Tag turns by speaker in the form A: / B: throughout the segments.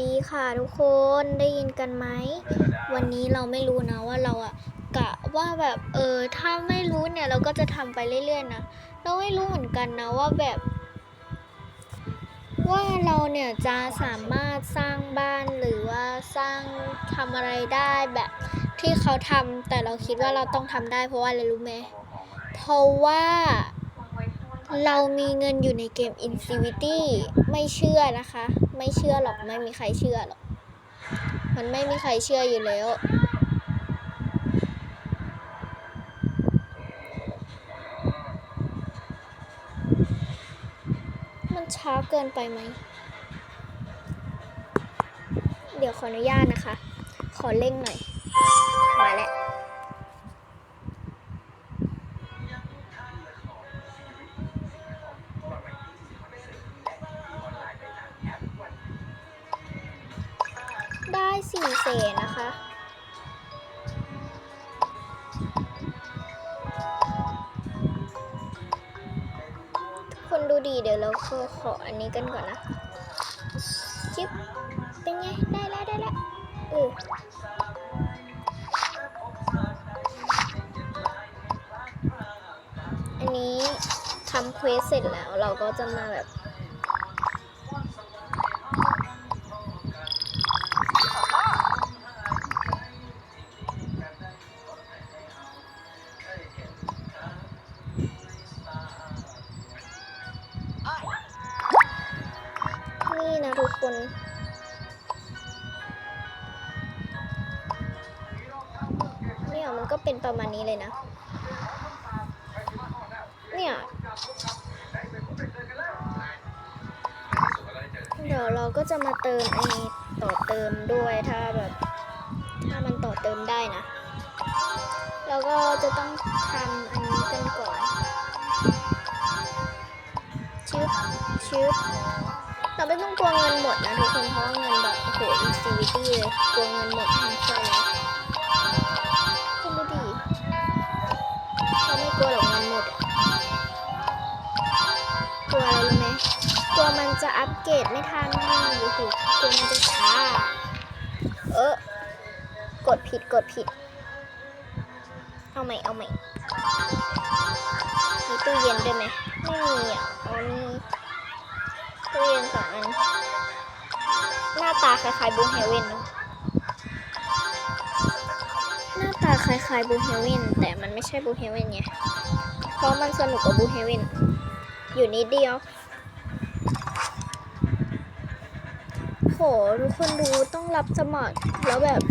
A: ดีค่ะทุกคนได้ยินกันไหม วันนี้เราไม่รู้นะว่าเราอะกะว่าแบบเออถ้าไม่รู้เนี่ยเราก็จะทำไปเรื่อยๆนะเราไม่รู้เหมือนกันนะว่าแบบ ว่าเราเนี่ยจะสามารถสร้างบ้านหรือว่าสร้างทำอะไรได้แบบที่เขาทำแต่เราคิดว่าเราต้องทำได้เพราะว่าอะไรรู้ไหมเพราะว่าเรามีเงินอยู่ในเกม Infinity ไม่เชื่อนะคะ ไม่เชื่อหรอกไม่มีใครเชื่อหรอก มันไม่มีใครเชื่ออยู่แล้ว มันช้าเกินไปไหม เดี๋ยวขออนุญาตนะคะ ขอเร่งหน่อย มาแล้ว สี่เศษนะคะทุกคนดูดีเดี๋ยวเราขอขออันนี้กันก่อนนะจิ๊บเป็นไง ได้แล้วได้แล้วเอออันนี้ทำเควสเสร็จแล้วเราก็จะมาแบบ ทุกคน เนี่ยมันก็เป็นประมาณนี้เลยนะ เนี่ยเดี๋ยวเราก็จะมาเติมไอ้ต่อเติมด้วยถ้าแบบ ถ้ามันต่อเติมได้นะแล้วก็จะต้องทำอันนี้กันก่อน ชึบชึบ เราไม่ต้องกลัวเงินหมดนะทุกคนเพราะว่าเงินแบบโอ้โหอินฟินิตี้เลยกลัวเงินหมดทั้งใช่แล้วคุณดูดิเราไม่กลัวหรอกเงินหมดกลัวอะไรรู้ไหมกลัวมันจะอัปเกรดไม่ทันโอ้โหกลัวมันจะช้าเออกดผิดกดผิด เอาใหม่เอาใหม่มีตู้เย็นด้วยไหมไม่มีอะอ๋อมี ตู้เย็นสองอัน หน้าตาคล้ายๆบูเฮเว่นเนอะหน้าตาคล้ายๆบูเฮเว่นแต่มันไม่ใช่บูเฮเว่นไง เพราะมันสนุกกว่าบูเฮเว่นอยู่นิดเดียว โห ทุกคนดูต้องรับสมัครแล้วแบบ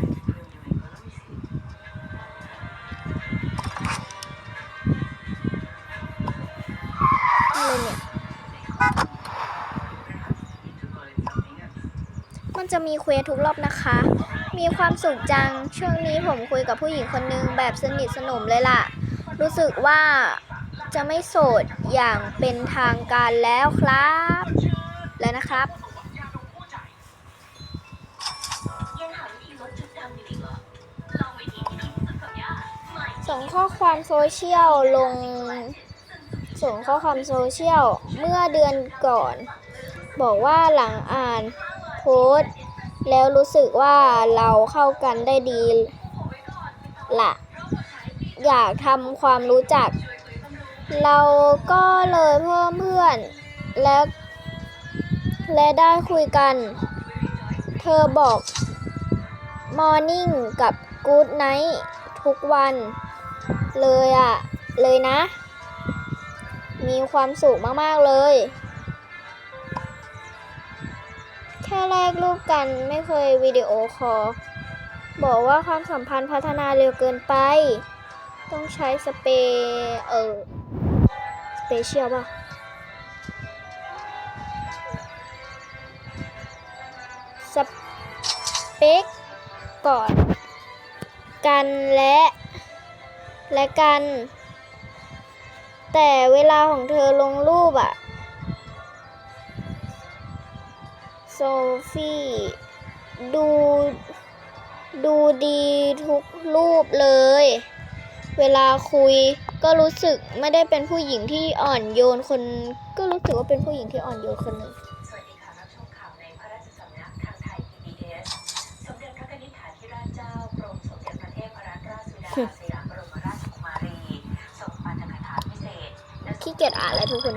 A: จะมีเควสทุกรอบนะคะ มีความสุขจัง ช่วงนี้ผมคุยกับผู้หญิงคนนึงแบบสนิทสนมเลยล่ะ รู้สึกว่าจะไม่โสดอย่างเป็นทางการแล้วครับ แล้วนะครับส่งข้อความโซเชียลลง ส่งข้อความโซเชียลเมื่อเดือนก่อน บอกว่าหลังอ่านโพสต์ แล้วรู้สึกว่าเราเข้ากันได้ดีละอยากทำความรู้จัก เราก็เลยเพิ่มเพื่อน และ และได้คุยกัน เธอบอก Morning กับ Good Night ทุกวัน เลยอะเลยนะ มีความสุขมาก ๆ เลย แค่แลกรูปกันไม่เคยวิดีโอคอลบอกว่าความสัมพันธ์พัฒนาเร็วเกินไป ต้องใช้สเปเออสเปเชียลป่ะสเปคก่อน กันและ และกัน แต่เวลาของเธอลงรูปอะ โซฟี่ดูดูดีทุกรูปเลย เวลาคุยก็รู้สึกไม่ได้เป็นผู้หญิงที่อ่อนโยนคน ก็รู้สึกว่าเป็นผู้หญิงที่อ่อนโยนคนหนึ่ง
B: ขิดขี้เกีย
A: จอ่านแล้วทุกคน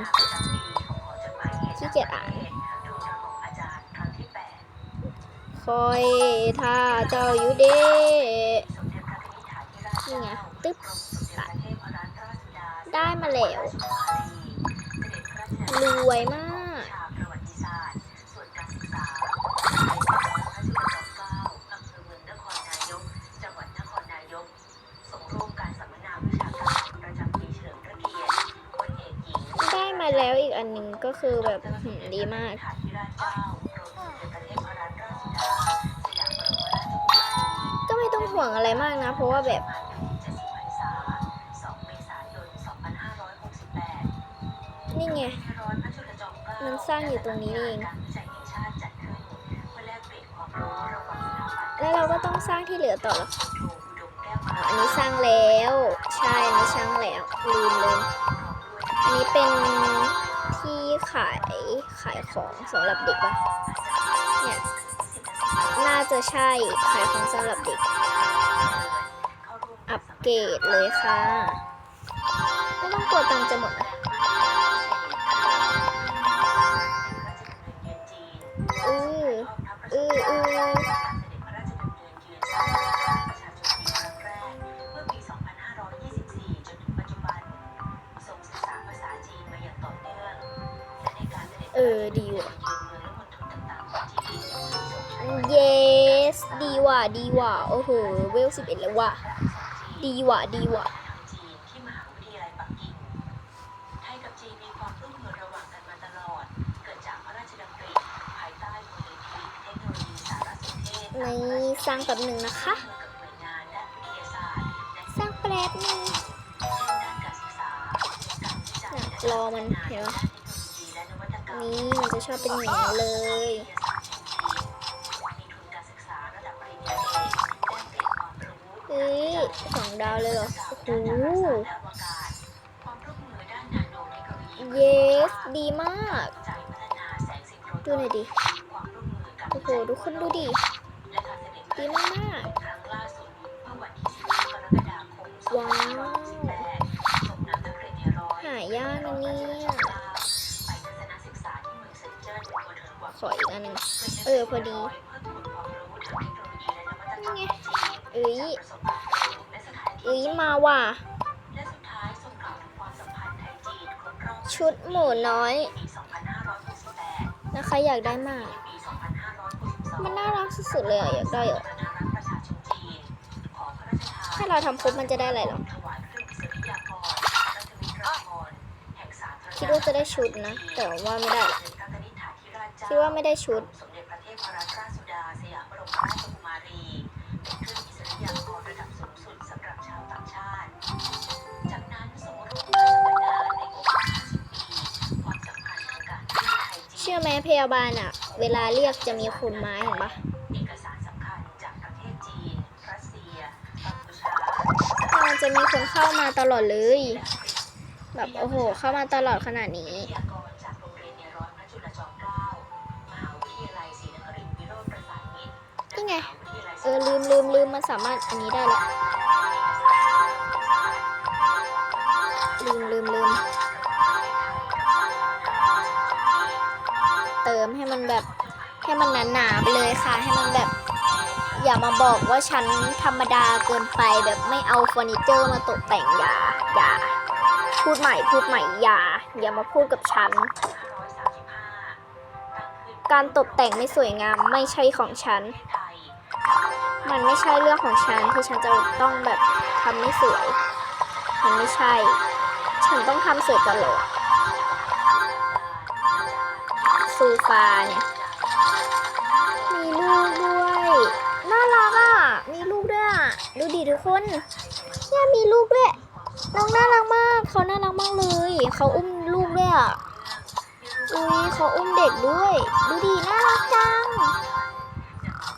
A: ขี้เกียจอ่าน คอยท่าเจ้าอยู่เด้นี่ไงตึ๊บได้มาแล้วรวยมาก ได้มาแล้วอีกอันหนึ่งก็คือแบบดีมาก ห่วงอะไรมากนะ เพราะว่าแบบนี่ไง มันสร้างอยู่ตรงนี้เอง แล้วเราก็ต้องสร้างที่เหลือต่อแล้วอันนี้สร้างแล้ว ใช่อันนี้สร้างแล้วลืมเลยอันนี้เป็นที่ขายขายของสำหรับเด็กปะเนี่ย น่าจะใช่ขายของสำหรับเด็ก เกรดเลยค่ะ ไม่ต้องกลัวตังจะหมดนะอืออืออือเออ ดีว่ะ yes ดีว่ะ ดีว่ะ โอ้โห เวลสิบเอ็ดแล้วว่ะ ดีว่ะดีว่ะ
B: ไทยกับจีนมีความร่วมมือระหว่างกันมาตลอด เกิดจากพระราชดำริภายใต้มูลนิธิเทคโนโลยีสารสนเทศ
A: ในสร้างแป๊บหนึ่งนะคะ
B: ร่วมมือกับหน่วยงานด้านวิทยาศาสตร์และ
A: สร้างแป๊บหนึ่ง
B: เช่นด้านการศึกษาการวิจัย
A: น่ะรอมันเห็นปะ
B: ด้านเทคโนโลยีและนวัตกรรม
A: นี่มันจะชอบเป็นอย่างนี้เลย
B: ดาว
A: เลยเหรอโอ้โห
B: เยี
A: yes ดีมาก ดูหน่อยดิ โอ้โห ทุกคนดูดิ
B: ดี
A: มาก
B: ครั้าวันที่10กรกฎาคม
A: ว้าว
B: 2568ส่งน้ำนักเรียย
A: หายากนะเนี่ย
B: ไปทัศนศึกษาที่เมืองเซินเจิ้นบนถนนกวาง
A: ขออีกอันหนึ่งเออ พอดี
B: นี่
A: ไงเอ้ย เอ้ยมาว่ะ
B: และสุดท้ายส่งกล่าวถึงความสัมพันธ์ไทยจีนครบรอบ
A: ชุดหมูน้อย
B: ปี2568
A: นะคะอยากได้มาก
B: ปี2562
A: มันน่ารักสุดๆเลยอะอยากได้เหรอ
B: สาธารณรัฐประชาชนจีนขอพระราชทาน
A: ถ้าเราทำครบมันจะได้อะไรหรอ
B: ถวายเครื่องอิสริยาภรณ์รัฐวิทยากรแห่งสาธารณรัฐ
A: คิดว่าจะได้ชุดนะ แต่ว่าไม่ได้หรอก
B: พระนิธิฐาธิราชเจ้า
A: คิดว่าไม่ได้ชุด
B: สมเด็จพระเทพรัตนราชสุดาสยามบรมราชกุมารีเป็นเครื่องอิสริยาภรณ์ระดับ ทำไม
A: พยาบาลอะเวลาเรียกจะมีคนไม้เห็นปะ
B: มั
A: นจะมีคนเข้ามาตลอดเลย แบบโอ้โห เข้ามาตลอดขนาดนี้
B: นี่
A: ไง เออ ลืมลืมลืมมันสามารถอันนี้ได้และลืมลืมลืม ติมให้มันแบบให้มันหนาๆไปเลยค่ะ ให้มันแบบอย่ามาบอกว่าฉันธรรมดาเกินไปแบบไม่เอาเฟอร์นิเจอร์มาตกแต่งอย่าอย่าพูดใหม่พูดใหม่อย่าอย่ามาพูดกับฉัน การตกแต่งไม่สวยงามไม่ใช่ของฉัน มันไม่ใช่เรื่องของฉันที่ฉันจะต้องแบบทำไม่สวย มันไม่ใช่ ฉันต้องทำสวยตลอด ซูฟาเนี่ย มีลูกด้วยน่ารักอะ มีลูกด้วยอะ ดูดิทุกคนเนี่ยมีลูกด้วย น้องน่ารักมาก เขาน่ารักมากเลย เขาอุ้มลูกด้วยอะ อุ้ยเขาอุ้มเด็กด้วย ดูดิน่ารักจัง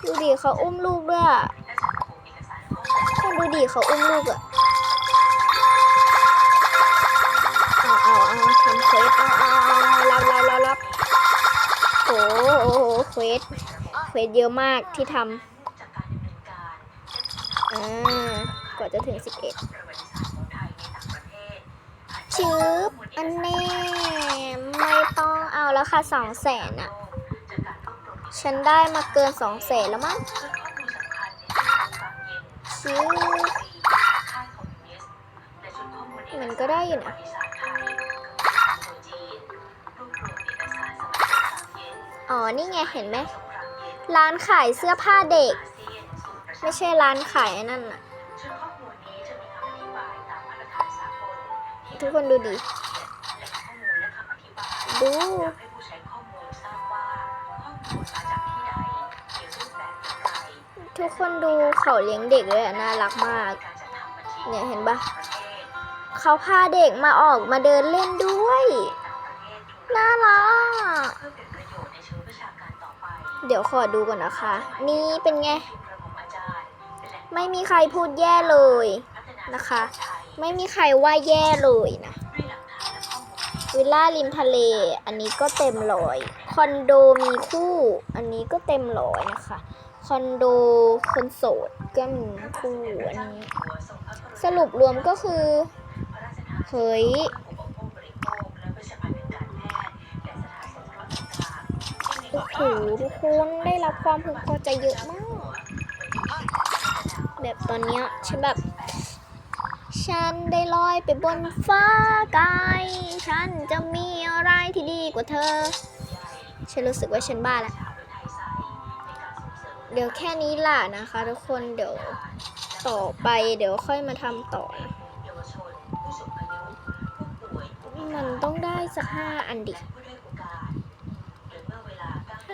A: ดูดิเขาอุ้มลูกด้วยอะคนดูดิเขาอุ้มลูกอะเอาเอาเอาทำเควสเอาเอา โอ้โหเควสเควสเยอะมากที่ทำอ่ากว่าจะถึง 11ชืบอันแน่ไม่ต้องเอาแล้วค่ะสองแสนอะฉันได้มาเกินสองแสนแล้วมั้งชืบมันก็ได้อยู่นะ อ๋อ นี่ไงเห็นไหม ร้านขายเสื้อผ้าเด็ก ไม่ใช่ร้านขายอ้นั่นน่ะ ทุกคนดูดิ ดูทุกคนดูเขาเลี้ยงเด็กเลยน่ารักมาก เนี่ยเห็นปะเขาพาเด็กมาออกมาเดินเล่นด้วย น่ารัก เดี๋ยวขอดูก่อนนะคะ นี่เป็นไง ไม่มีใครพูดแย่เลยนะคะ ไม่มีใครว่าแย่เลยนะ วิลล่าริมทะเล อันนี้ก็เต็มร้อย คอนโดมีคู่ อันนี้ก็เต็มร้อยนะคะ คอนโดคนโสดก็มีคู่ อันนี้ สรุปรวมก็คือ เฮ้ย อ้โหทุกคนได้รับความพึงพอใจเยอะมาก แบบตอนเนี้ยฉันแบบ ฉันได้ลอยไปบนฟ้าไกลฉันจะมีอะไรที่ดีกว่าเธอ ฉันรู้สึกว่าฉันบ้าแล้วเดี๋ยวแค่นี้ล่ะนะคะ ทุกคนเดี๋ยวต่อไปเดี๋ยวค่อยมาทำต่อนะมันต้องได้สักห้าอันดิ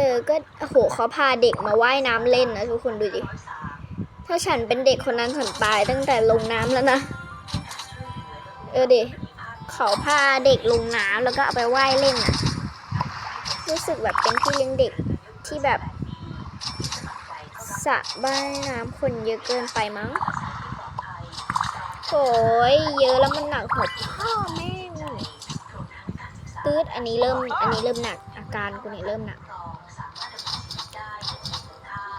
A: ออก็โอ้โหเขาพาเด็กมาว่ายน้ำเล่นนะทุกคนดูดิ ถ้าฉันเป็นเด็กคนนั้นฉันตายตั้งแต่ลงน้ำแล้วนะ เออดิเขาพาเด็กลงน้ำแล้วก็เอาไปว่ายเล่นอะรู้สึกแบบเป็นที่เลี้ยงเด็กที่แบบสระว่ายน้ำคนเยอะเกินไปมั้งโอยเยอะแล้วมันหนักหัวพ่อแม่ตืดอันนี้เริ่มอันนี้เริ่มหนักอาการกูนี่เริ่มหนัก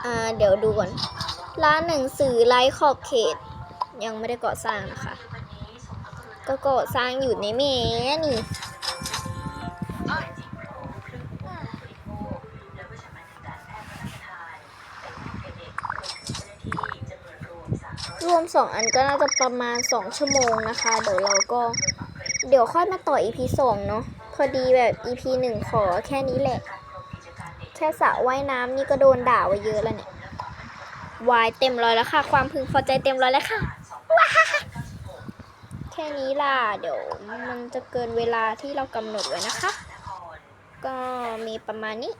A: อ่าเดี๋ยวดูก่อน ร้านหนังสือไลฟ์ขอบเขต ยังไม่ได้ก่อสร้างนะคะ ก็ก่อสร้างอยู่ในเมนี่รวมสองอันก็น่าจะประมาณสองชั่วโมงนะคะ เดี๋ยวเราก็ เดี๋ยวค่อยมาต่อ EP สองเนาะพอดีแบบ EP หนึ่งขอแค่นี้แหละ ค่สระว่ายน้ำนี่ก็โดนด่าไว้เยอะแล้วเนี่ยวายเต็มร้อยแล้วค่ะ ความพึงพอใจเต็มร้อยแล้วค่ะว้าแค่นี้ล่ะ เดี๋ยวมันจะเกินเวลาที่เรากำหนดไว้นะคะ ก็มีประมาณ
B: นี้